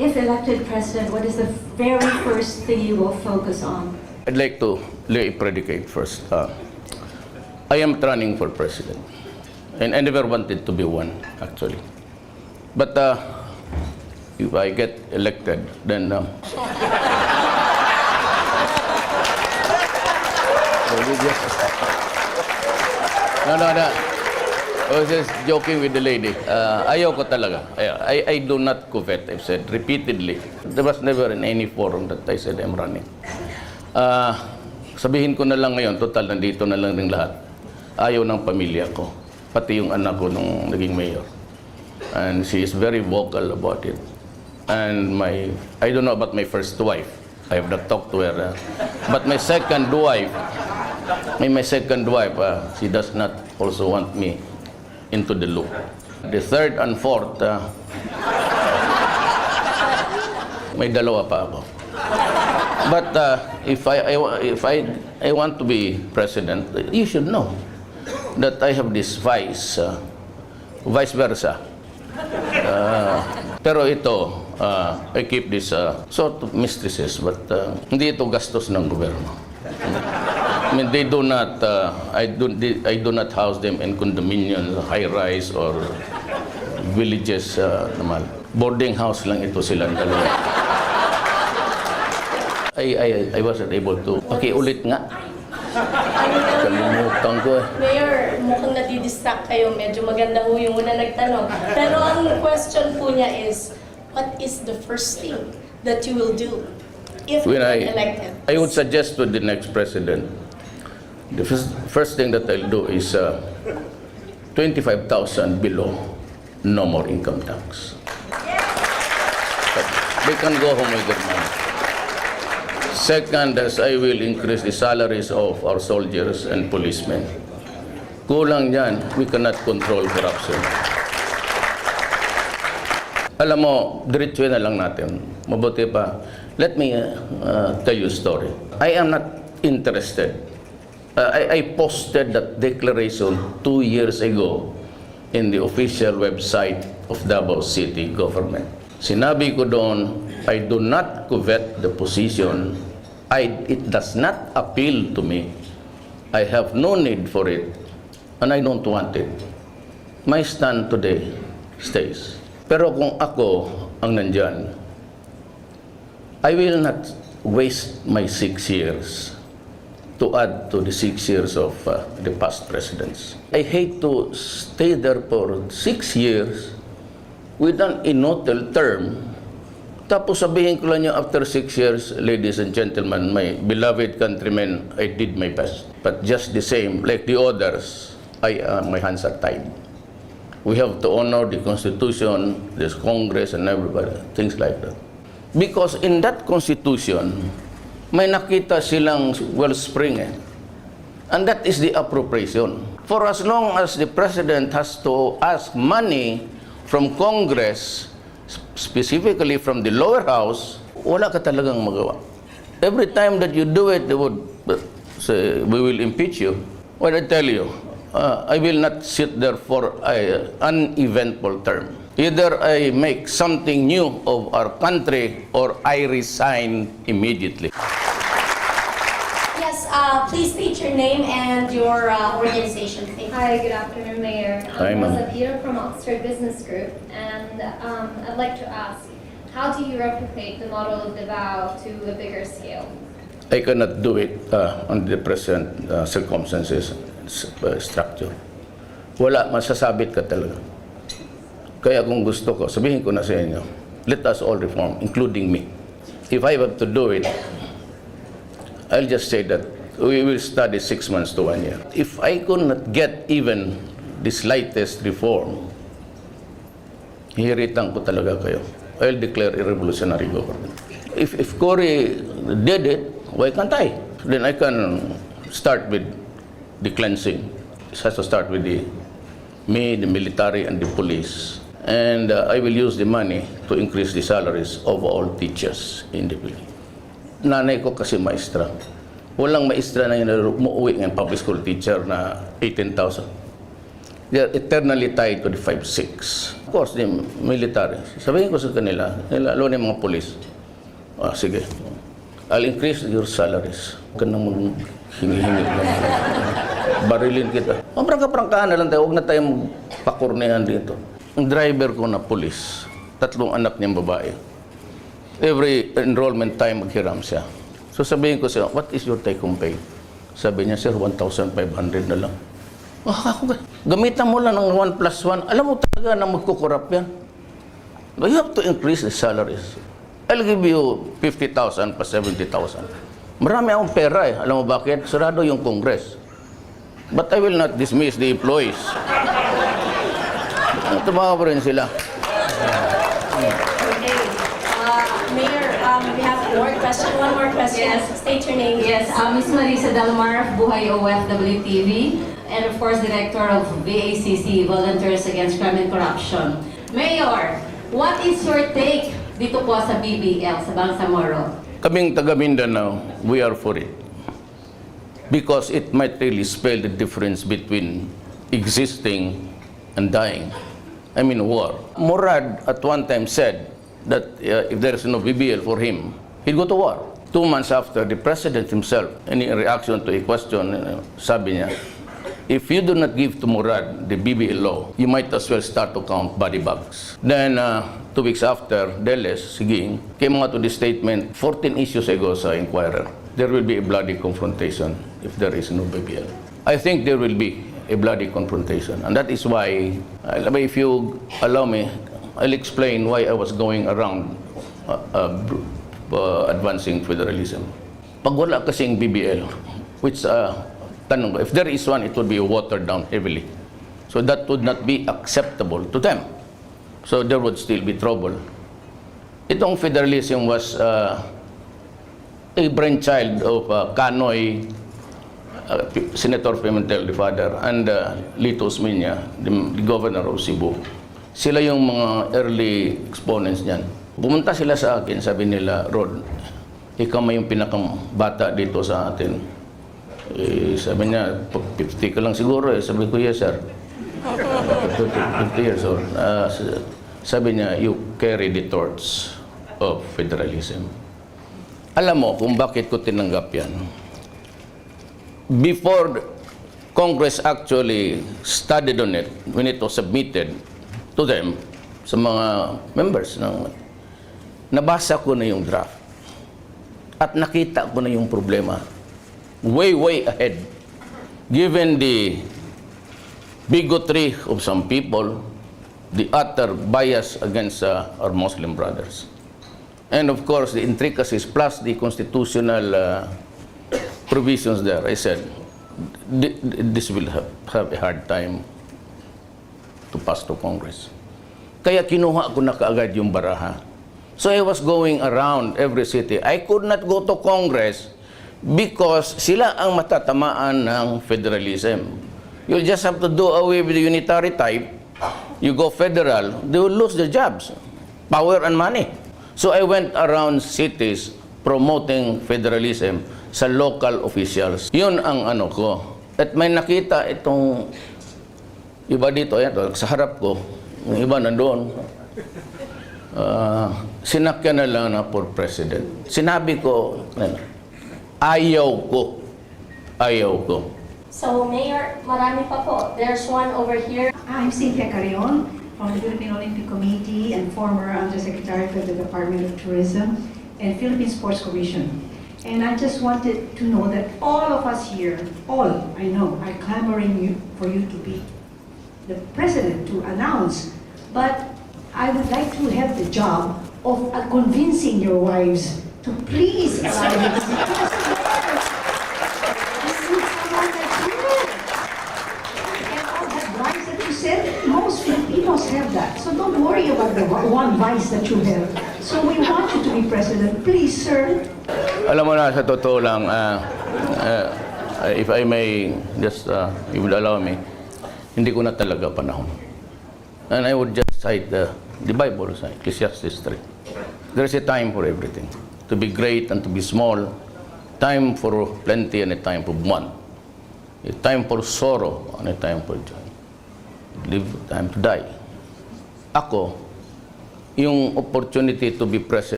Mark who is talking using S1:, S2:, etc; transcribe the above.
S1: if elected president, what is the very first thing you will focus on?
S2: I'd like to lay a predicate first. Uh, I am running for president. And I never wanted to be one, actually. But uh, if I get elected, then... Um, no, no, no. I was just joking with the lady. Uh, ayaw ko talaga. I, I, I do not covet, I've said repeatedly. There was never in any forum that I said I'm running. Ah, sabihin ko na lang ngayon, total nandito na lang ng lahat. Ayaw ng pamilya ko, pati yung anak ko nung naging mayor. And she is very vocal about it. And my, I don't know about my first wife. I have not talked to her. uh, but my second wife, my, my second wife, uh, she does not also want me into the loop. The third and fourth, uh, may dalawa pa ako. But uh, if I, I if I I want to be president, you should know that I have this vice, uh, vice versa. Uh, pero ito, uh, I keep this uh, sort of mistresses, but uh, hindi ito gastos ng gobyerno. I mean, they do not, uh, I, do, they, I do not house them in condominiums, high-rise, or villages uh, naman. Boarding house lang ito dalawa. I, I, I wasn't able to. Pakiulit nga. Kalimutan ko eh.
S3: Mayor, mukhang nadidistract kayo. Medyo maganda ho yung una nagtanong. Pero ang question po niya is, what is the first thing that you will do if
S2: When I,
S3: elected?
S2: I would suggest to the next president, the first, first thing that I'll do is uh, 25,000 below, no more income tax. But they can go home with their money. Second, as I will increase the salaries of our soldiers and policemen. Kulang yan, we cannot control corruption. Alam mo, diretso na lang natin. Mabuti pa. Let me uh, tell you a story. I am not interested. Uh, I, I posted that declaration two years ago in the official website of Davao City government. Sinabi ko doon, I do not covet the position. I, it does not appeal to me. I have no need for it, and I don't want it. My stand today stays. Pero kung ako ang nandyan, I will not waste my six years to add to the six years of uh, the past presidents. I hate to stay there for six years with an inutil term. Tapos sabihin ko lang yung after six years, ladies and gentlemen, my beloved countrymen, I did my best. But just the same, like the others, I, uh, my hands are tied. We have to honor the Constitution, this Congress, and everybody, things like that. Because in that Constitution, may nakita silang wellspring eh. And that is the appropriation. For as long as the President has to ask money from Congress, specifically from the lower house, wala ka talagang magawa. Every time that you do it, they would uh, say, we will impeach you. What I tell you, uh, I will not sit there for a uneventful term. Either I make something new of our country or I resign immediately.
S3: Yes, uh, please state your name and your uh, organization. Thank you.
S4: Hi, good afternoon, Mayor.
S2: Hi,
S4: I'm
S2: ma'am.
S4: Rosa Peter from Oxford Business Group, and um, I'd like to ask, how do you replicate the model of the Davao to a bigger scale?
S2: I cannot do it uh, under the present uh, circumstances, s- uh, structure. Wala, masasabit ka talaga. Kaya kung gusto ko, sabihin ko na sa inyo, let us all reform, including me. If I have to do it, I'll just say that we will study six months to one year. If I could not get even the slightest reform, hihiritan ko talaga kayo. I'll declare a revolutionary government. If, if Cory did it, why can't I? Then I can start with the cleansing. It has to start with the me, the military, and the police. And uh, I will use the money to increase the salaries of all teachers in the Philippines. Nanay ko kasi maestra. Walang maestra na umuwi ng public school teacher na 18,000. they are eternally tied to the 5-6. Of course, the military. Sabihin ko sa kanila, lalo na mga polis, ah, sige, I'll increase your salaries. Huwag ka nang hingi-hingi ka na. Barilin kita. O, prangka-prangkaan na lang tayo. Huwag na tayong pakurnehan dito. Driver ko na polis, tatlong anak niyang babae. Every enrollment time maghiram siya. So sabihin ko siya, what is your take home pay? Sabi niya, sir, 1,500 na lang. Oh, ako, ga- gamitan mo lang ng 1 plus 1. Alam mo talaga na magkukurap yan. No, You have to increase the salaries. I'll give you 50,000 plus 70,000. Marami akong pera eh. Alam mo bakit? Sarado yung Congress. But I will not dismiss the employees. Tumawa pa rin sila.
S3: Okay. Uh, Mayor, um, we have more question, one more question.
S1: Yes.
S3: State your name.
S1: Yes, uh, Ms. Marisa Dalmar of Buhay OFW TV, and of course, Director of VACC, Volunteers Against Crime and Corruption. Mayor, what is your take dito po sa BBL, sa Bangsamoro?
S2: Kaming taga Mindanao, we are for it. Because it might really spell the difference between existing and dying. I mean, war. Murad at one time said that uh, if there is no BBL for him, he'd go to war. Two months after, the president himself, in reaction to a question, uh, sabi niya, if you do not give to Murad the BBL law, you might as well start to count body bags. Then, uh, two weeks after, Deles, Siging, came out with the statement 14 issues ago sa Inquirer. There will be a bloody confrontation if there is no BBL. I think there will be a bloody confrontation. And that is why, uh, if you allow me, I'll explain why I was going around uh, uh, uh, advancing federalism. Pag wala kasing BBL, which uh, tanong if there is one, it would be watered down heavily. So that would not be acceptable to them. So there would still be trouble. Itong federalism was uh, a brainchild of uh, Kanoy, uh, Senator Pimentel, the father, and uh, Lito Osmeña, the, the governor of Cebu. Sila yung mga early exponents niyan. Pumunta sila sa akin, sabi nila, Rod, ikaw may yung pinakabata dito sa atin. Eh, sabi niya, "Pag 50 ka lang siguro eh. Sabi ko, yes sir. 50 years old. S- sabi niya, you carry the torch of federalism. Alam mo kung bakit ko tinanggap yan. Before Congress actually studied on it, when it was submitted to them, sa mga members ng nabasa ko na yung draft at nakita ko na yung problema way, way ahead. Given the bigotry of some people, the utter bias against uh, our Muslim brothers. And of course, the intricacies plus the constitutional uh, provisions there. I said, "Th- th- this will have, have a hard time to pass to Congress. Kaya kinuha ko na kaagad yung baraha. So I was going around every city. I could not go to Congress because sila ang matatamaan ng federalism. You just have to do away with the unitary type. You go federal, they will lose their jobs, power and money. So I went around cities promoting federalism sa local officials. Yun ang ano ko. At may nakita itong iba dito, ayan, sa harap ko, yung iba nandoon. Ah, sinakyan na lang na for president. Sinabi ko, ayaw ko. Ayaw ko.
S3: So, Mayor, marami pa po. There's one over here.
S5: I'm Cynthia Carrion from the Philippine Olympic Committee and former Undersecretary for the Department of Tourism and Philippine Sports Commission. And I just wanted to know that all of us here, all I know, are clamoring you, for you to be the president to announce. But I would like to have the job of uh, convincing your wives to please allow you to be president. I need someone you. And all that vice that you said, most Filipinos have that. So don't worry about the one vice that you have. So we want you to be president. Please, sir,
S2: Alam mo na, sa totoo lang, ah, ah, if I may just, uh, you would allow me, hindi ko na talaga panahon. And I would just cite the, the Bible, sa Ecclesiastes 3. There is a time for everything. To be great and to be small. Time for plenty and a time for want. A time for sorrow and a time for joy. live time to die. Ako, yung opportunity to be present